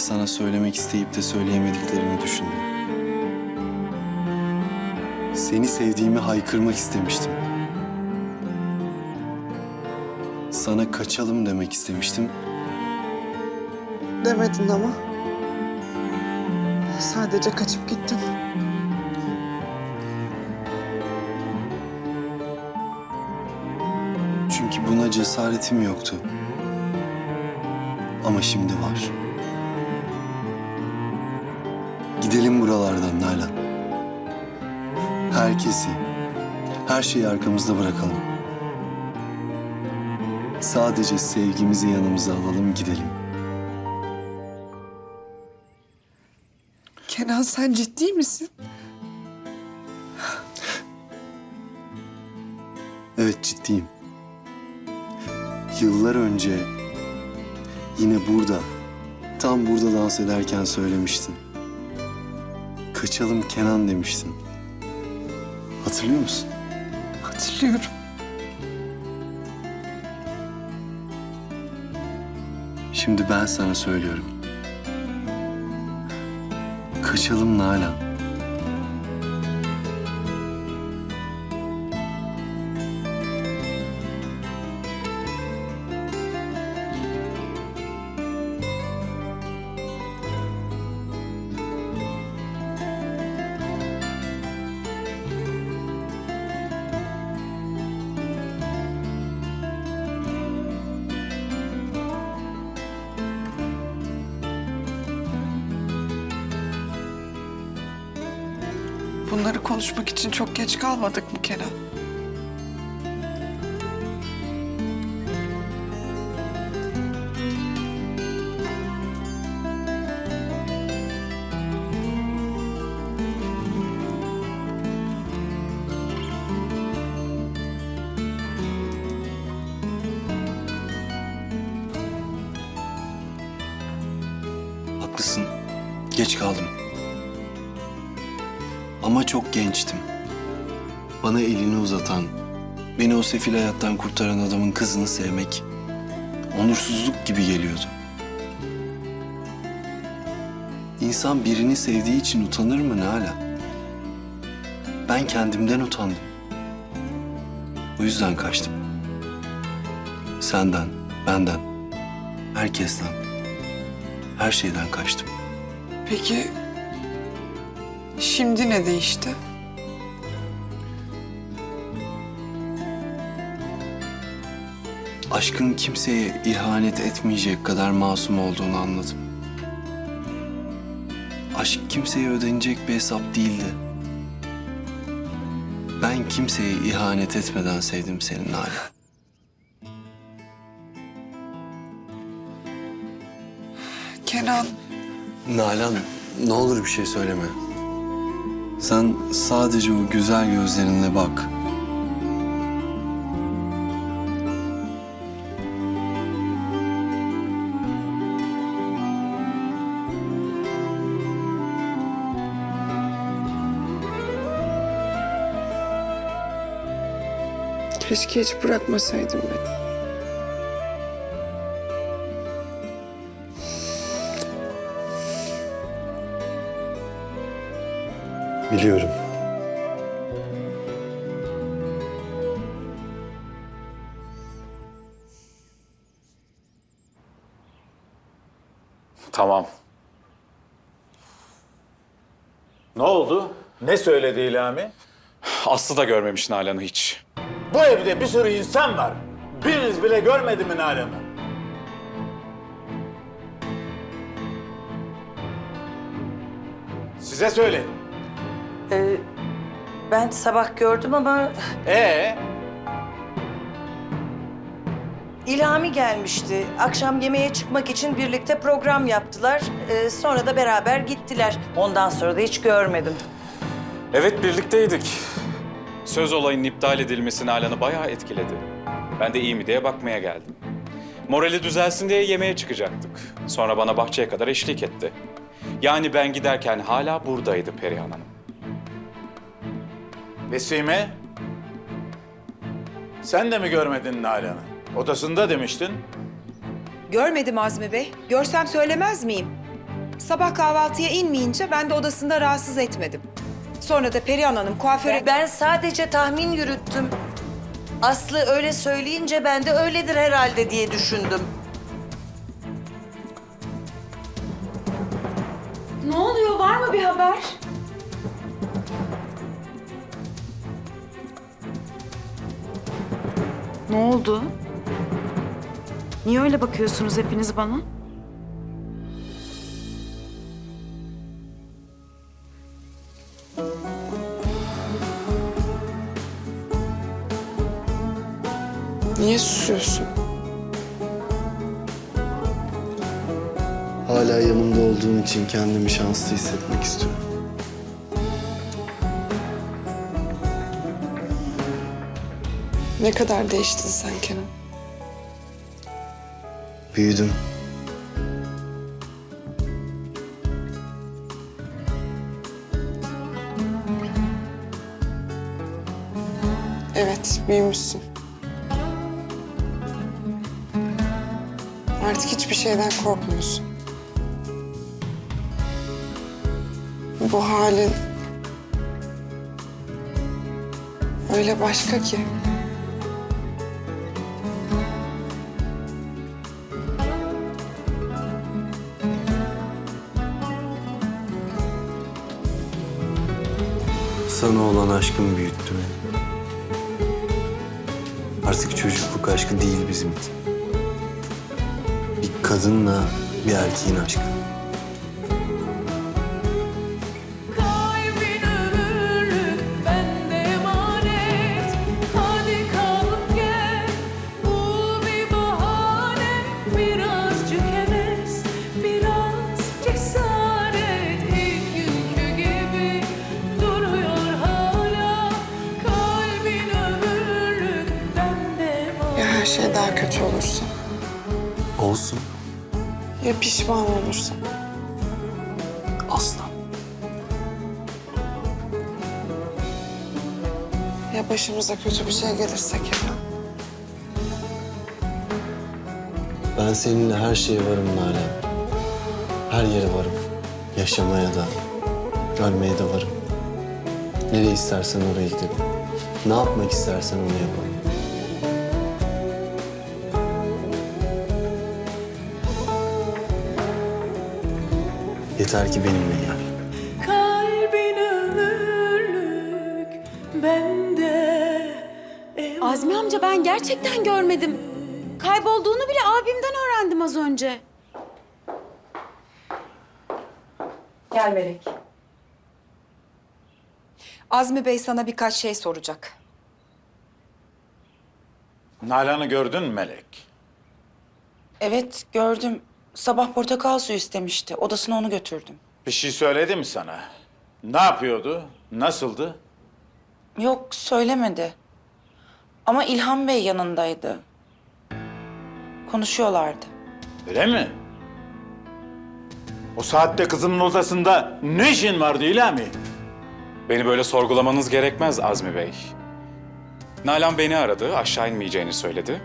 De sana söylemek isteyip de söyleyemediklerimi düşündüm. Seni sevdiğimi haykırmak istemiştim. Sana kaçalım demek istemiştim. Demedin ama. Sadece kaçıp gittin. Çünkü buna cesaretim yoktu. Ama şimdi var. Gidelim buralardan Nalan. Herkesi, her şeyi arkamızda bırakalım. Sadece sevgimizi yanımıza alalım gidelim. Kenan sen ciddi misin? Evet ciddiyim. Yıllar önce yine burada, tam burada dans ederken söylemiştin. Kaçalım Kenan demiştin. Hatırlıyor musun? Hatırlıyorum. Şimdi ben sana söylüyorum. Kaçalım Nalan. Bunları konuşmak için çok geç kalmadık mı Kenan? Haklısın. Geç kaldım. Ama çok gençtim. Bana elini uzatan, beni o sefil hayattan kurtaran adamın kızını sevmek onursuzluk gibi geliyordu. İnsan birini sevdiği için utanır mı ne hala? Ben kendimden utandım. O yüzden kaçtım. Senden, benden, herkesten, her şeyden kaçtım. Peki şimdi ne değişti? aşkın kimseye ihanet etmeyecek kadar masum olduğunu anladım. Aşk kimseye ödenecek bir hesap değildi. Ben kimseye ihanet etmeden sevdim senin hala. Kenan Nalan, ne olur bir şey söyleme. Sen sadece o güzel gözlerinle bak. keşke hiç bırakmasaydın beni. Biliyorum. Tamam. Ne oldu? Ne söyledi İlhami? Aslı da görmemiş Nalan'ı hiç. Bu evde bir sürü insan var. Biriniz bile görmedi mi Nalan'ı? Size söyledim. Ben sabah gördüm ama Ee, İlhami gelmişti. Akşam yemeğe çıkmak için birlikte program yaptılar. Ee, sonra da beraber gittiler. Ondan sonra da hiç görmedim. Evet birlikteydik. Söz olayının iptal edilmesi Nalan'ı bayağı etkiledi. Ben de iyi mi diye bakmaya geldim. Morali düzelsin diye yemeğe çıkacaktık. Sonra bana bahçeye kadar eşlik etti. Yani ben giderken hala buradaydı Perihan Hanım. Besime. Sen de mi görmedin Nalan'ı? Odasında demiştin. Görmedim Azmi Bey. Görsem söylemez miyim? Sabah kahvaltıya inmeyince ben de odasında rahatsız etmedim. Sonra da Perihan Hanım kuaföre... Ben sadece tahmin yürüttüm. Aslı öyle söyleyince ben de öyledir herhalde diye düşündüm. Ne oluyor? Var mı bir haber? Ne oldu? Niye öyle bakıyorsunuz hepiniz bana? Niye susuyorsun? Hala yanımda olduğun için kendimi şanslı hissetmek istiyorum. Ne kadar değiştin sen Kenan? Büyüdüm. Evet, büyümüşsün. Artık hiçbir şeyden korkmuyorsun. Bu halin öyle başka ki. Sana olan aşkım büyüttü beni. Artık çocukluk aşkı değil bizim için. Bir kadınla bir erkeğin aşkı. Şey daha kötü olursa? Olsun. Ya pişman olursa? Asla. Ya başımıza kötü bir şey gelirse Kenan? Ben seninle her şeye varım Nalan. Her yere varım. Yaşamaya da, ölmeye de varım. Nereye istersen oraya gidelim. Ne yapmak istersen onu yapalım. Yeter ki benimle gel. Kalbin ömürlük bende Azmi amca ben gerçekten görmedim. Kaybolduğunu bile abimden öğrendim az önce. Gel Melek. Azmi Bey sana birkaç şey soracak. Nalan'ı gördün mü Melek? Evet gördüm. Sabah portakal suyu istemişti. Odasına onu götürdüm. Bir şey söyledi mi sana? Ne yapıyordu? Nasıldı? Yok söylemedi. Ama İlhan Bey yanındaydı. Konuşuyorlardı. Öyle mi? O saatte kızımın odasında ne işin vardı İlhami? Beni böyle sorgulamanız gerekmez Azmi Bey. Nalan beni aradı, aşağı inmeyeceğini söyledi.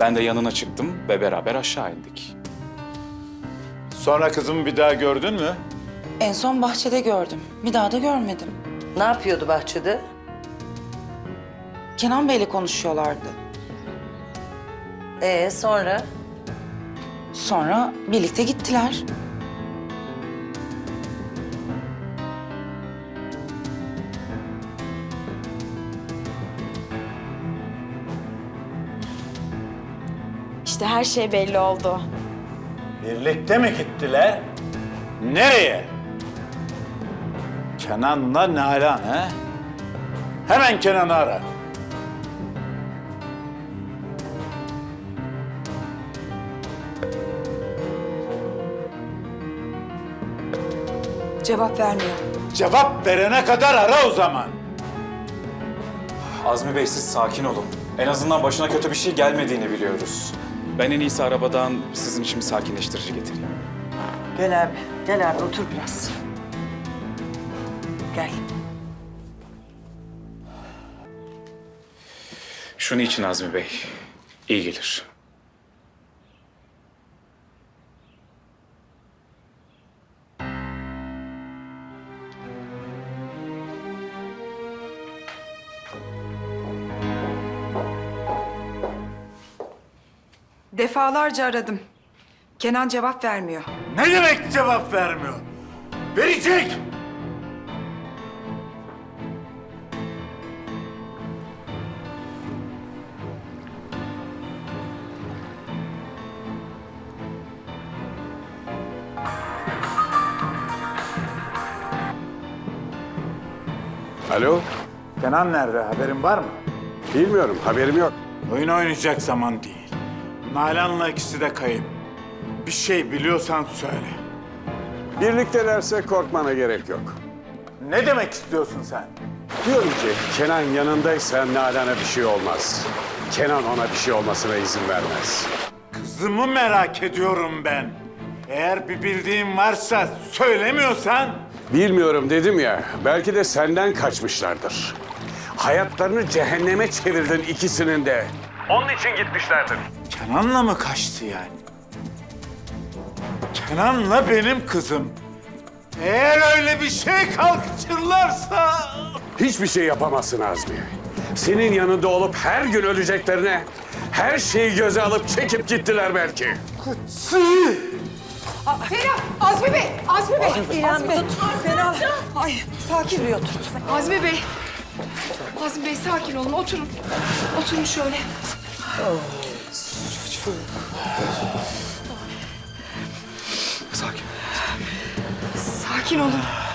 Ben de yanına çıktım ve beraber aşağı indik. Sonra kızımı bir daha gördün mü? En son bahçede gördüm. Bir daha da görmedim. Ne yapıyordu bahçede? Kenan Bey'le konuşuyorlardı. Ee sonra? Sonra birlikte gittiler. İşte her şey belli oldu. Birlikte mi gittiler? Nereye? Kenan'la Nalan he? Hemen Kenan'ı ara. Cevap vermiyor. Cevap verene kadar ara o zaman. Azmi Bey siz sakin olun. En azından başına kötü bir şey gelmediğini biliyoruz. Ben en iyisi arabadan sizin için bir sakinleştirici getireyim. Gel abi. Gel abi otur biraz. Gel. Şunu için Azmi Bey. İyi gelir. Defalarca aradım. Kenan cevap vermiyor. Ne demek cevap vermiyor? Verecek! Alo? Kenan nerede? Haberin var mı? Bilmiyorum, haberim yok. Oyun oynayacak zaman değil. Nalan'la ikisi de kayıp. Bir şey biliyorsan söyle. Birliktelerse korkmana gerek yok. Ne demek istiyorsun sen? Diyorum ki Kenan yanındaysa Nalan'a bir şey olmaz. Kenan ona bir şey olmasına izin vermez. Kızımı merak ediyorum ben. Eğer bir bildiğin varsa söylemiyorsan... Bilmiyorum dedim ya, belki de senden kaçmışlardır. Hayatlarını cehenneme çevirdin ikisinin de. Onun için gitmişlerdir. Kenan'la mı kaçtı yani? Kenan'la benim kızım. Eğer öyle bir şey kalkışırlarsa... Hiçbir şey yapamazsın Azmi. Senin yanında olup her gün öleceklerine her şeyi göze alıp çekip gittiler belki. Ferah! Azmi Bey! Azmi Bey! İlhami tut. Ferah! Ay sakin. Duruyor tut. Azmi Bey! Azmi Bey sakin olun. Oturun. Oturun şöyle. Sakin. Sakin olun.